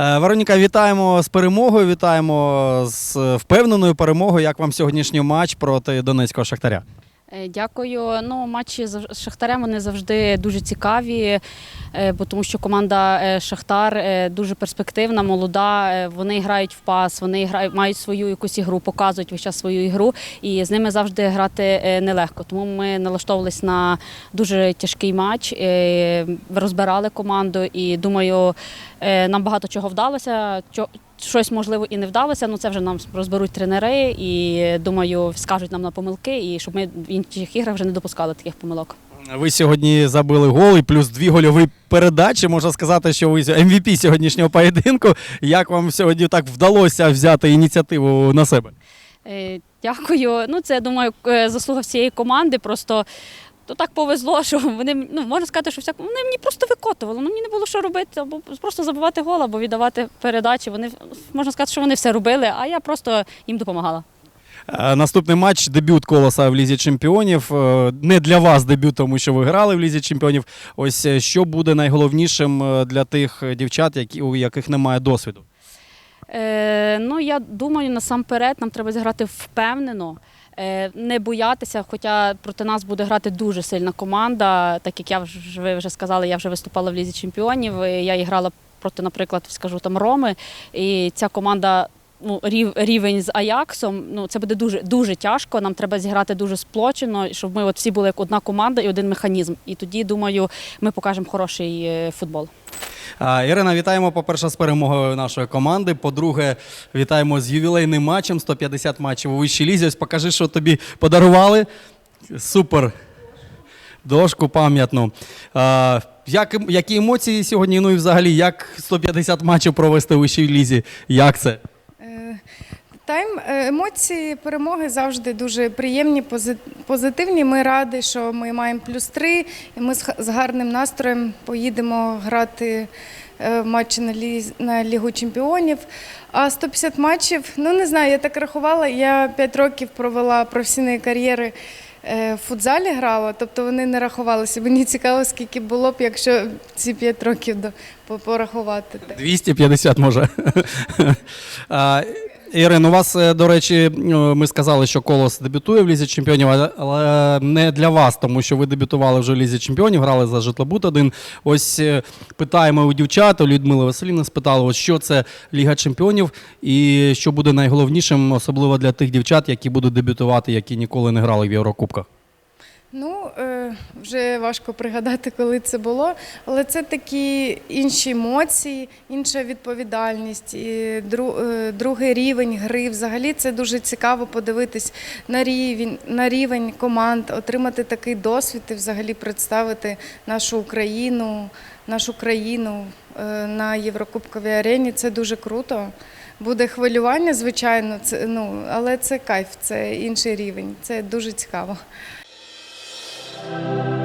Е, Вероніка, вітаємо з перемогою. Вітаємо з е, впевненою перемогою. Як вам сьогоднішній матч проти Донецького Шахтаря? Е, Дякую. Ну, матчі з Шахтарем вони завжди дуже цікаві, бо тому що команда е, Шахтар е, дуже перспективна, молода. е, Вони грають в пас, вони грають, мають свою якусь ігру, показують весь час свою ігру, і з ними завжди грати е, нелегко. Тому ми налаштовувались на дуже тяжкий матч, е, розбирали команду, і думаю, е, нам багато чого вдалося. Щось можливо і не вдалося, ну це вже нам розберуть тренери і думаю, скажуть нам на помилки, і щоб ми в інших іграх вже не допускали таких помилок. Ви сьогодні забили гол і плюс дві гольові передачі. Можна сказати, що ви MVP сьогоднішнього поєдинку. Як вам сьогодні так вдалося взяти ініціативу на себе? Е, Дякую. Ну це я думаю, е, заслуга всієї команди. Просто то так повезло, що вони ну можна сказати, що всяк вони мені просто викотували. Ну мені не було що робити, або просто забивати гол, або віддавати передачі. Вони можна сказати, що вони все робили, а я просто їм допомагала. Е, Наступний матч дебют колоса в Лізі Чемпіонів. Е, Не для вас дебют, тому що ви грали в Лізі Чемпіонів. Ось е, що буде найголовнішим для тих дівчат, які у яких немає досвіду. Е, ну, я думаю, насамперед нам треба зіграти впевнено, не боятися, хоча проти нас буде грати дуже сильна команда. Так як я вже, ви вже сказали, я вже виступала в Лізі Чемпіонів. Я і грала проти, наприклад, скажу там Роми. І ця команда. Ну, рів- рівень з Аяксом, ну це буде дуже дуже тяжко. Нам треба зіграти дуже сплочено, щоб ми от всі були як одна команда і один механізм. І тоді, думаю, ми покажемо хороший е, футбол. Ірина, вітаємо, по-перше, з перемогою нашої команди. По-друге, вітаємо з ювілейним матчем 150 матчів у вищій лізі. Ось покажи, що тобі подарували. Супер. Дошку пам'ятну. Як, які емоції сьогодні? Ну і взагалі, як 150 матчів провести у вищій лізі? Як це? Тайм е, емоції перемоги завжди дуже приємні, пози- позитивні. Ми раді, що ми маємо плюс три, і ми з гарним настроєм поїдемо грати е, матчі на, ліз, на Лігу Чемпіонів. А 150 матчів, ну не знаю, я так рахувала. Я 5 років провела професійної кар'єри. Е, В футзалі грала, тобто вони не рахувалися. Мені цікаво, скільки було б, якщо ці 5 років порахувати. 250 може. Ірин, у вас, е, до речі, е, ми сказали, що Колос дебютує в Лізі Чемпіонів, але- але не для вас, тому що ви дебютували вже в Лізі Чемпіонів, грали за житлобут один. Ось е, питаємо у дівчат, у Людмили Василівни спитали, ось що це Ліга Чемпіонів і що буде найголовнішим, особливо для тих дівчат, які будуть дебютувати, які ніколи не грали в Єврокубках. Ну, е, вже важко пригадати, коли це було, але це такі інші емоції, інша відповідальність, і е, другий рівень гри. Взагалі це дуже цікаво подивитись на рівень, на рівень команд, отримати такий досвід і взагалі представити нашу Україну, нашу країну е, на Єврокубковій арені. Це дуже круто. Буде хвилювання, звичайно, це, ну, але це кайф, це інший рівень. Це дуже цікаво. Thank you.